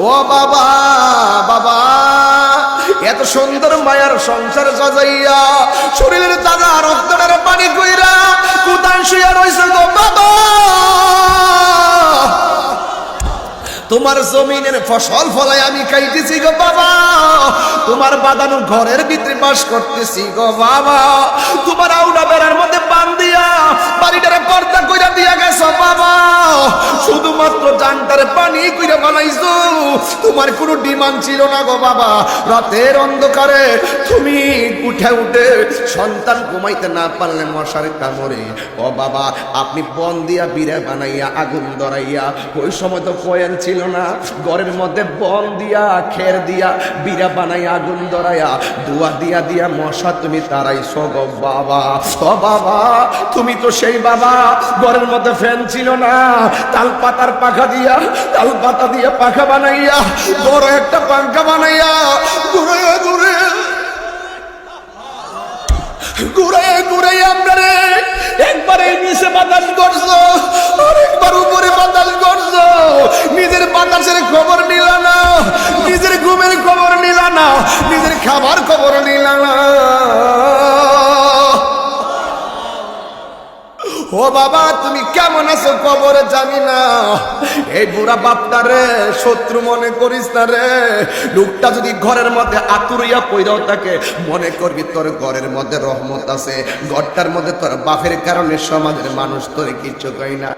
ও বাবা বাবা, এত সুন্দর মায়ার সংসার সাজাইয়া, শরীরের তাজা রক্তটার পানি কইরা কোথায় শুয়ে রয়েছে গো বাবা? তোমার জমিনের ফসল ফলাই আমি খাইতেছি গো বাবা। তোমার বাদানো ঘরের ভিতরে বাস করতেছি গো বাবা। তোমার জানটারে পানি কইরা বানাইছো? তোমার কোনো ডিমান্ড ছিল না গো বাবা। রাতের অন্ধকারে তুমি উঠে উঠে সন্তান ঘুমাইতে না পারলে মশারে কামড়ে। ও বাবা, আপনি বন দিয়া বিড়ে বানাইয়া, আগুন ধরাইয়া, ওই সময় তো পয়েন ছিল না। ঘরের মধ্যে বন দিয়া, খের দিয়া বিড়া বানাইয়া, আগুন ধরাইয়া, দুয়া দিয়া দিয়া মশা তুমি তারাইছো গো বাবা। ও বাবা, তুমি তো সেই বাবা, ঘরের মধ্যে ফ্যান ছিল না। তাল পাতার পাখা দিয়া, তাল পাতা দিয়া পাখা বানাইয়া, বড় একটা পাখা বানাইয়া, ঘুরে ঘুরে ঘুরে ঘুরে আমরা একবার নিচে ও বাবা, তুমি কেমন আছো? কবরে জানি না। এই বুড়া বাপটা রে, শত্রু মনে করিস না রে। লোকটা যদি ঘরের মধ্যে আতুরিয়া পইরাও থাকে, মনে করবি তোর ঘরের মধ্যে রহমত আছে। ঘরটার মধ্যে তোর বাপের কারণে সমাজের মানুষ তোর কিচ্ছু কই না।